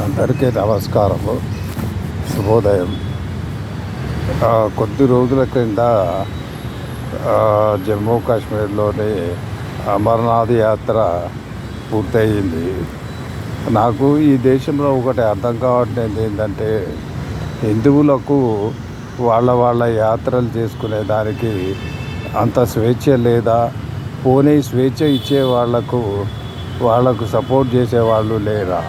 అందరికీ నమస్కారము. శుభోదయం. కొద్ది రోజుల క్రింద జమ్మూ కాశ్మీర్లోని అమర్నాథ్ యాత్ర పూర్తయింది. నాకు ఈ దేశంలో ఒకటి అర్థం కావట్లేదు ఏంటంటే హిందువులకు వాళ్ళ వాళ్ళ యాత్రలు చేసుకునే దానికి అంత స్వేచ్ఛ లేదా? పోనీ స్వేచ్ఛ ఇచ్చే వాళ్ళకు వాళ్ళకు సపోర్ట్ చేసే వాళ్ళు లేరా?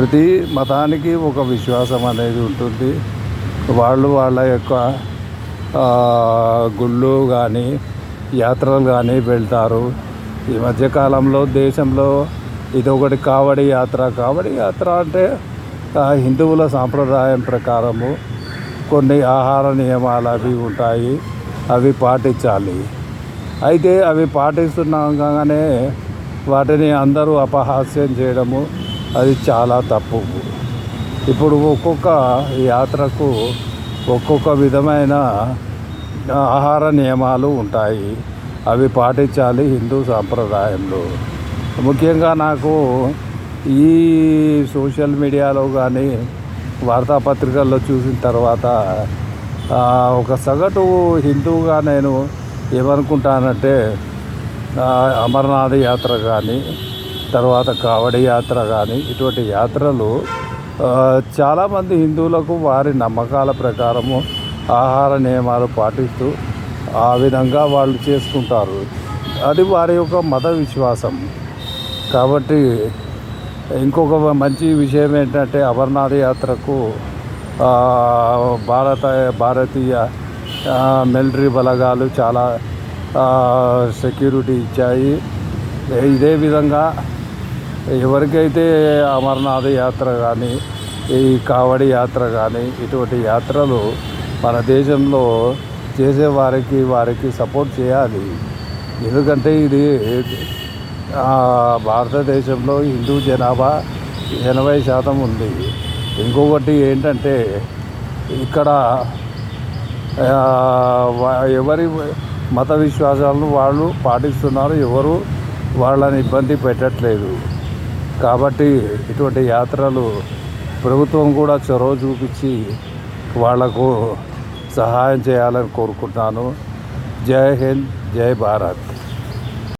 ప్రతి మతానికి ఒక విశ్వాసం అనేది ఉంటుంది. వాళ్ళు వాళ్ళ యొక్క గుళ్ళు కానీ యాత్రలు కానీ వెళ్తారు. ఈ మధ్యకాలంలో దేశంలో ఇది ఒకటి కావడి యాత్ర. కావడి యాత్ర అంటే హిందువుల సాంప్రదాయం ప్రకారము కొన్ని ఆహార నియమాలు అవి ఉంటాయి. అవి పాటించాలి. అయితే అవి పాటిస్తున్నాగానే వాటిని అందరూ అపహాస్యం చేయడము అది చాలా తప్పు. ఇప్పుడు ఒక్కొక్క యాత్రకు ఒక్కొక్క విధమైన ఆహార నియమాలు ఉంటాయి. అవి పాటించాలి హిందూ సాంప్రదాయంలో. ముఖ్యంగా నాకు ఈ సోషల్ మీడియాలో కానీ వార్తాపత్రికల్లో చూసిన తర్వాత ఒక సగటు హిందువుగా నేను ఏమనుకుంటానంటే అమర్నాథ్ యాత్ర కానీ తర్వాత కావడి యాత్ర కానీ ఇటువంటి యాత్రలు చాలామంది హిందువులకు వారి నమ్మకాల ప్రకారము ఆహార నియమాలు పాటిస్తూ ఆ విధంగా వాళ్ళు చేసుకుంటారు. అది వారి యొక్క మత విశ్వాసం. కాబట్టి ఇంకొక మంచి విషయం ఏంటంటే అమర్నాథ్ యాత్రకు భారత భారతీయ మిలిటరీ బలగాలు చాలా సెక్యూరిటీ ఇచ్చాయి. ఇదే విధంగా ఎవరికైతే అమర్నాథ్ యాత్ర కానీ ఈ కావడి యాత్ర కానీ ఇటువంటి యాత్రలు మన దేశంలో చేసే వారికి వారికి సపోర్ట్ చేయాలి. ఎందుకంటే ఇది భారతదేశంలో హిందూ జనాభా ఎనభై శాతం ఉంది. ఇంకొకటి ఏంటంటే ఇక్కడ ఎవరి మత విశ్వాసాలను వాళ్ళు పాటిస్తున్నారు ఎవరు వాళ్ళని ఇబ్బంది పెట్టట్లేదు. కాబట్టి ఇటువంటి యాత్రలు ప్రభుత్వం కూడా చొరవ చూపించి వాళ్ళకు సహాయం చేయాలని కోరుకుంటున్నాను. జై హింద్ జై భారత్.